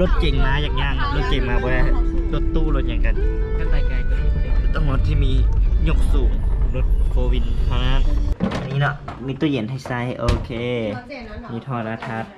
รถเก่งมาอย่างย่างรถเก่งมาบ่ได้รถตู้รถอย่างกันก็ไปไกลต้องรถที่มียกสูงรถโฟวินเท่านั้นอันนี้เนาะมีตู้เย็นให้ใส่โอเคมีโทรทัศน์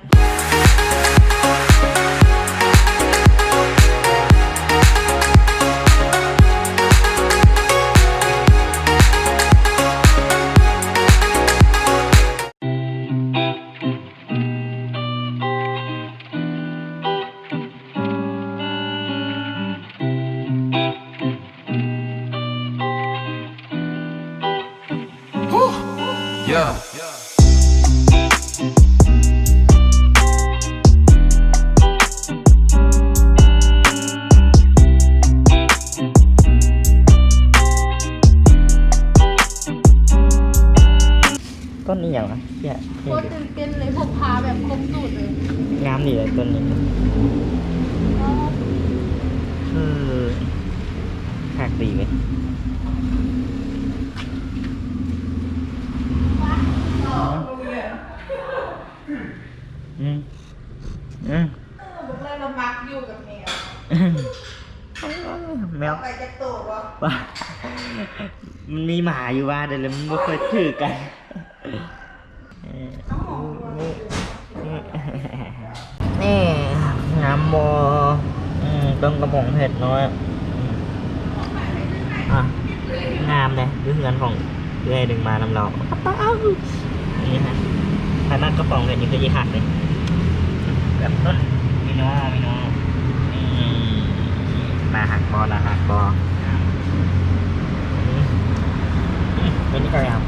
นนี้อย่างไรเที่ยโคตรตื่นเต้นเลยพกพาแบบครบสูตรเลยงามดีเลยต้นนี้เออหักดีไหมอืมอืมบุกเลยเรามักอยู่กับแมวแมวไปจะโตวะว่ามันมีหมาอยู่บ้านเดี๋ยวมันไม่เคยถือกัน มโมอืมต้นกระป๋องเผ็ดน้อยอืมอะงามเลยดูเงินของเรื่อยดึงมานำเราเอ้านี่ฮะถ้านักกระป๋องเผ็ดนี่คือยี่หักเลยแบบต้นมีน้อมีน้อนี่นาหักบอนาหักบอเป็นนี่ก็ยาว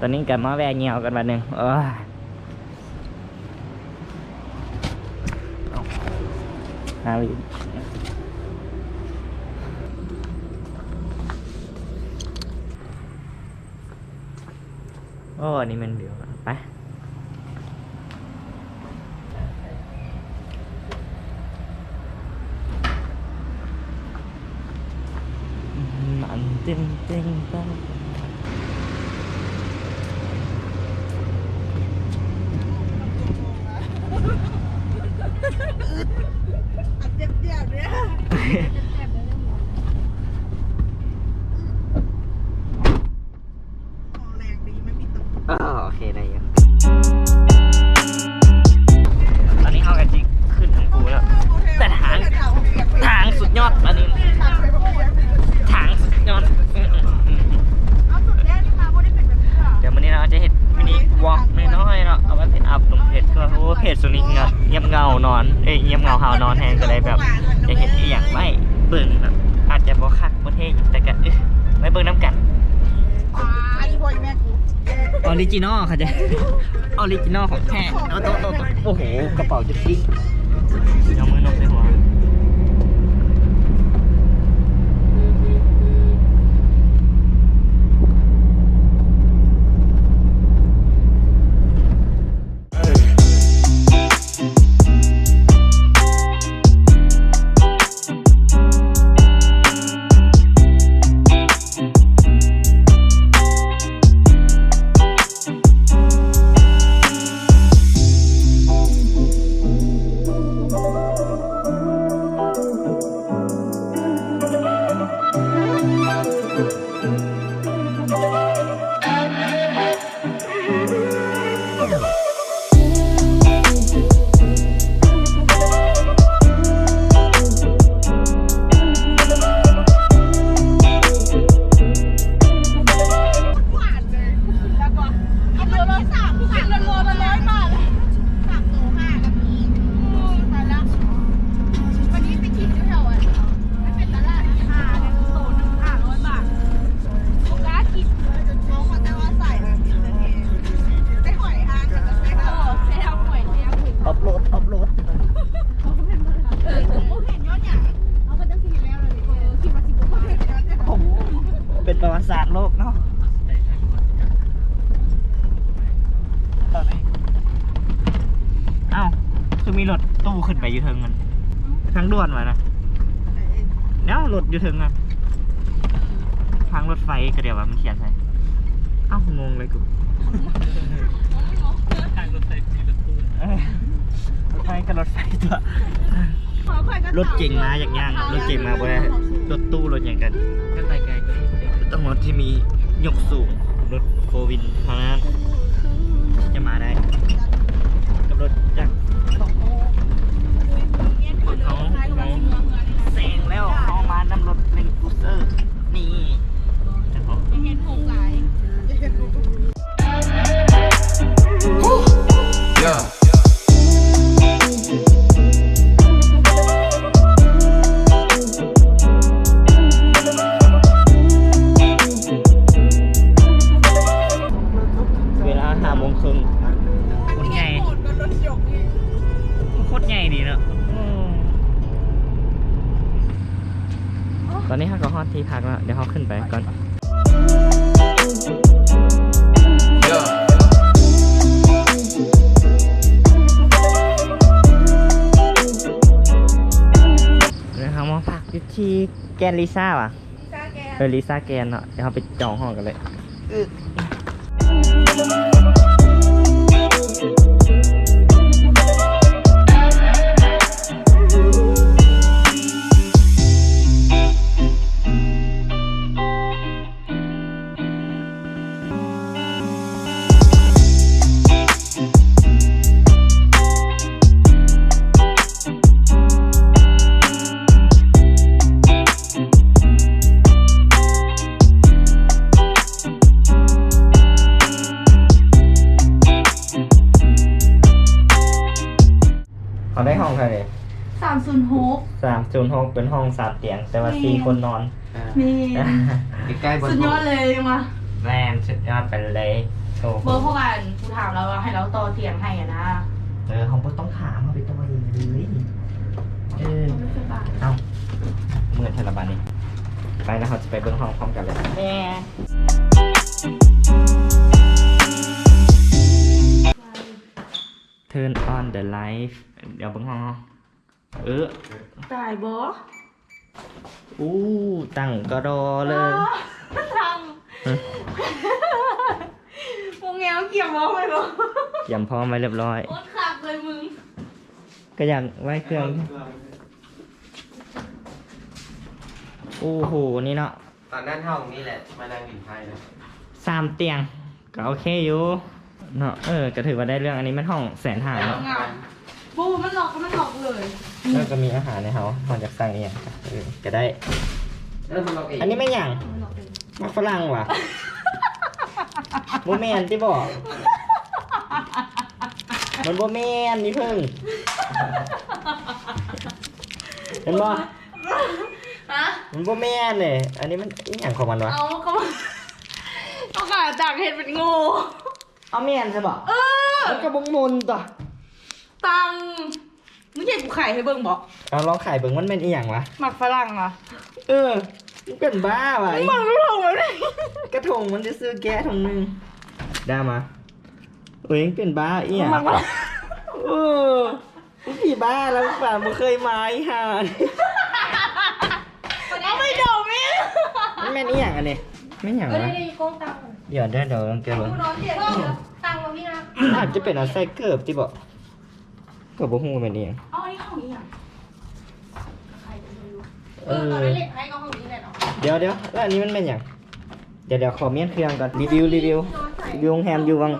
ตอนนี้กลับมาแวะเงียวกันวันหนึ่งเออฮาวิโอ้อันนี้มันเดี๋ยวไปมันเต็มเต็มไป เงียบเงียบเงานอน เอ้ยเงียบเงาหาวนอนแทนก็เลยแบบจะเห็นอีอย่างไม่เบิ่งแบบอาจจะบ่คักบ่เท่แต่ก็เอ้ยไว้เบิ่งน้ำกันอ่าอีบอยแม่กูออริจินอลเขาจะออริจินอลของแท้เอาโตะโตะโต๊ะโอ้โหกระเป๋าจุดจิ๊ก ทางด่วนมานะเนาะรถอยู่เทิงอะ ทางรถไฟก็เดี๋ยวว่ามันเขียนใส่เอ้างงเลยกูทางรถไฟมีรถตู้เอ้ยรถไฟกับรถไฟตัวรถเก่งมาอย่างย่างรถเก่งมาบ่ได้รถตู้รถอย่างกันถ้าไปไกลก็ไม่ได้ต้องรถที่มียกสูงรถโฟวินเท่า แกนลิซ่าว่ะจ้าแกเออลิซ่าแกนเนาะเดี๋ยวเขาไปจองห้องกันเลย สามจูนห้องเป็นห้องสามเตียง แต่ว่าสี่คนนอนนี่ใกล้ๆบนสุดยอดเลยมาแรงสุดยอดไปเลยโอ้โหเบอร์พวกกันกูถามแล้วว่าให้เราต่อเตียงให้อะนะเออเขาบ่ต้องถามเขาไปตัวเองเลยเออไม่เคยบ้าเอาเมื่อเทเลบานี้ไปแล้วเขาจะไปเบิ้งห้องพร้อมกันเลย แม่ Turn on the light เดี๋ยวเบิ้งห้องเนาะ เออ ตายบออู้ตั้งกระดอเลยทำมงแงวเกี่ยวมองไปบอเตรียมพร้อมไว้เรียบร้อยโคตรขับเลยมึง ก็อยากไว้เครื่อง โอ้โห นี่เนาะ ตอนนั้นห้องนี้แหละ มานั่งอยู่ไทยนะสามเตียง ก็โอเคอยู่ เนาะ เออ ก็ถือว่าได้เรื่องอันนี้มันห้องแสนห้าเนาะงาม บูมันหลอกก็มันหลอกเลยแล้วก็มีอาหารในเฮาพอจากสั่งเองเออก็ได้เออมันเราเองอันนี้ไม่หยังมันหลอกเลยมักฝรั่งว่ะโบแมนที่บอกมันโบแมนนี่เพิ่งเห็นบ่ฮะมันโบแมนเลยอันนี้มันอีหยังของมันวะเอาก็เอาขาจากเห็ดเป็นงูเอาแมนใช่ป่ะเออมันก็บงมนตัว ตังมึงอยากกูไข่ให้เบิ่งบอกเอาลองขายเบิ่งมันเป็นอีหยังวะ หมักฝรั่งอะเออมันเป็นบ้าว่ะมึงรู้ทงแล้วนี่กระทงมันจะซื้อแก้ทงหนึงได้มาเอ้ยเป็นบ้าอีหยังหมักฝรั่งเออมึงผีบ้าแล้วป่ามึงเคยมาอีห่านี่เอาไม่ดมนี่มันแม่นอีหยังอันนี้ไม่หยังเออวะนี่โกงตังค์เดี๋ยวเดี๋ยวเดี๋ยวลองแกะเบิ่งกูนอนเตียงเดียวตังค์มาพี่นะอาจจะเป็นเอาใส่เกิบที่บอกเกิบบ่ฮู้เป็นอีหยังเอาอันนี้ของนี้อะใครจะไม่รู้เอเอออตอนนั้นเล่นให้ก็ห้องนี้แหละเนาะเดี๋ยวเดี๋ยวแล้วอันนี้มันเป็นหยังเดี๋ยวเดี๋ยวขอเมียนเครื่องก่อนรีวิวรีวิวรีวิวโรงแรมอยู่วัง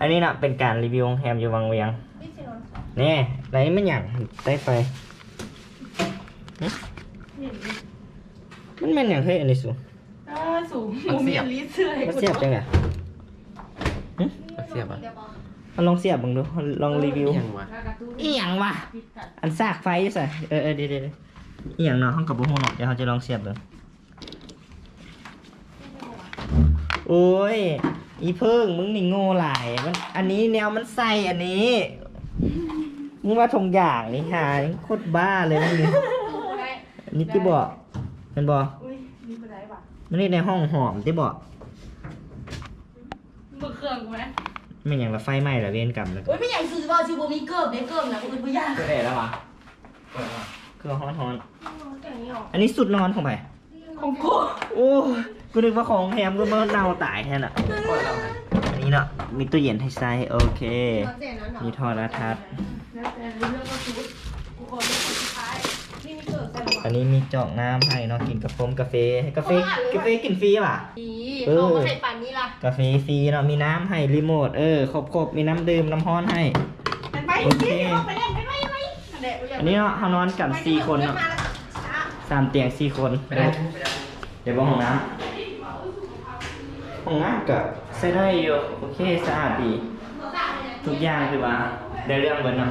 อันนี้น่ะเป็นการรีวิวโรงแรมอยู่วังเวียงนี่สินอนนี่อะไรนี่มันหยังใต้ไฟนี่มันแม่นหยังเฮ้ยอันนี้สูอ่าสูงมูมีลิสเสื้อให้มันกูเสียบจังไง เสียบอะเอาลองเสียบเบังดูลองรีวิวยังวะอีหยังวะอันซากไฟใส่เออเออเดี๋ยวเดี๋ยวเดี๋ยวอีหยังเนาะห้องกับบุ้งเนาะเดี๋ยวเขาจะลองเสียบดูโอ้ยอีเพิ่งมึงนี่โง่หลายมัน อันนี้แนวมันใส่อันนี้มึงว่าทงอย่างนี่ฮะโคตรบ้าเลยมึงนี่อันนี้ที่บอกเป็นบอกอุ้ยมีไปไหนวะมันนี่ในห้องหอมที่บอกมึงเครื่องกูไหม ไม่อย่างละไฟไหม้ละเวียนกรรมแล้วก็โอ้ยไม่อยากซื้อว่าซื้อบ่มีเกิบเด้เกิบนะคุณผู้ยากก็ได้แล้ววะเครื่องฮ้อนฮ้อนอันนี้สุดนอนของไผของกูโอ้กูนึกว่าของแฮมก็มาเน่าตายแทนอะก็เราให้อันนี้เนาะมีตู้เย็นให้ใส่โอเคเอาเจ๋นั้นเหรอมีโทรทัศน์แล้วแต่เรื่องก็ชุดกูขอเรื่องสุดท้ายนี่มีเกิบใส่หร ออันนี้มีเจอกน้ำให้เนาะกินกาแฟกาแฟให้กาแฟกาแฟกินฟรีป่ะดีเออเขาก็ใส่ปั่นนี้ล่ะกาแฟฟรีเนาะมีน้ำให้รีโมทเออครบครบมีน้ำดื่มน้ำร้อนให้ไปไปโอเคไปเล่นไปไปไปอันเด็กอันนี้เนาะเขานอนกันสี่คนเนาะสามเตียงสี่คนไปได้ไปได้เดี๋ยวบอกห้องน้ำห้องน้ำก็ใช้ได้อยู่โอเคสะอาดดีทุกอย่างคือว่าได้เรื่องเบิดเนาะ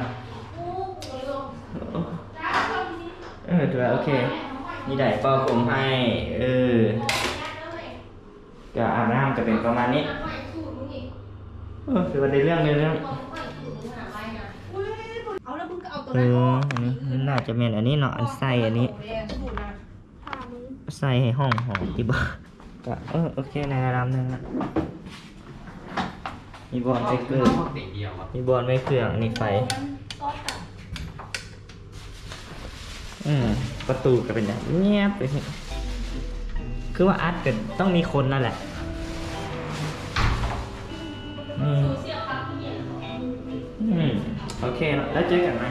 เออถือว่าโอเคมีได้ป่าผมให้ เออก็อาบน้ำก็เป็นประมาณนี้ เออถือว่าได้เรื่องได้เรื่องเอาแล้วมึงก็เอาตัวเอนั้นอออกอันนี้น่าจะเป็นอันนี้เนาะอันใส่อันนี้ ใส่ให้ห้องหอมที่บ้านก็เออโอเคในระดับหนึงละมีบอลไปเกลือห้องมีบอลไว้เครื่องอันนี้ไฟ อืมประตูก็เป็นแบบเงียบไปสิคือว่าอัดก็ต้องมีคนนั่นแหละอืมอืมโอเคเนอะแล้วเจอกันไหม